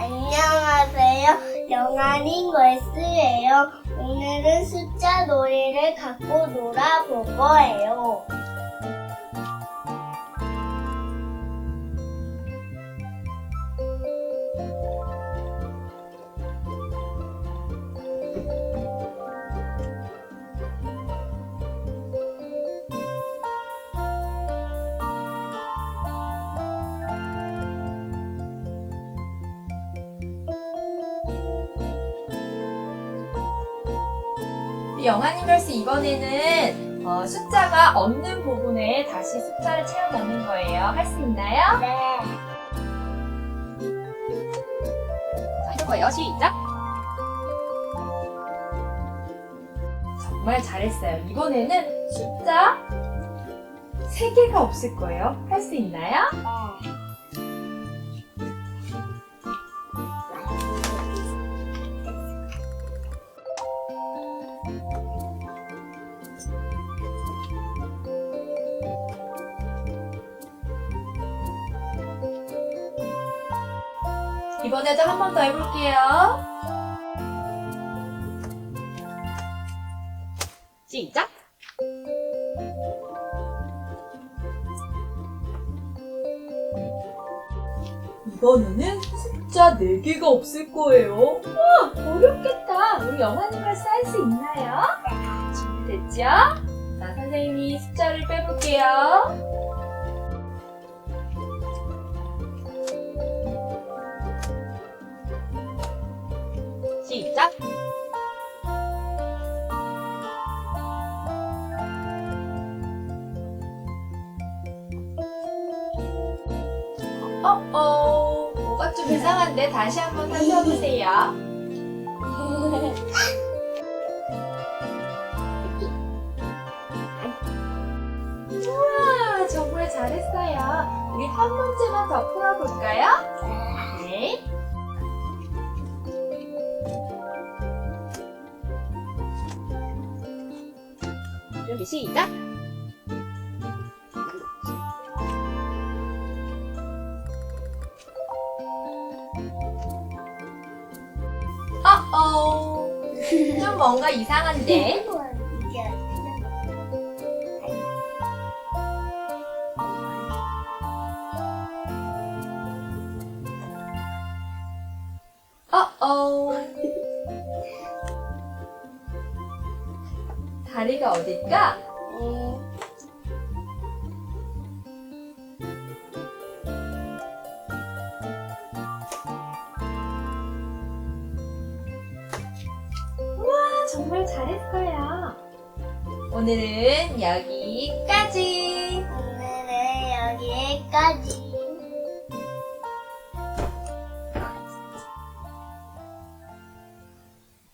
안녕하세요. 영아린 걸스예요. 오늘은 숫자 놀이를 갖고 놀아볼 거예요. 걸스 이번에는 어, 숫자가 없는 부분에 다시 숫자를 채워 넣는 거예요. 할 수 있나요? 네. 자, 해봐요. 시작! 정말 잘했어요. 이번에는 숫자 3개가 없을 거예요. 할 수 있나요? 이번에도 한 번 더 해볼게요. 시작! 이번에는 숫자 4개가 없을 거예요. 와, 어렵겠다. 우리 영화님과 쌓일 수 있나요? 준비됐죠? 자, 선생님이 숫자를 빼볼게요. 시작! 어어, 뭐가 좀 이상한데 다시 한번 살펴보세요. 우와, 정말 잘했어요. 우리 한 문제만 더 풀어볼까요? 네. 준비 시작! 어어, 좀 뭔가 이상한데? 어어. 다리가 어딜까? 음, 우와, 정말 잘했어요. 오늘은 여기까지. 오늘은 여기까지.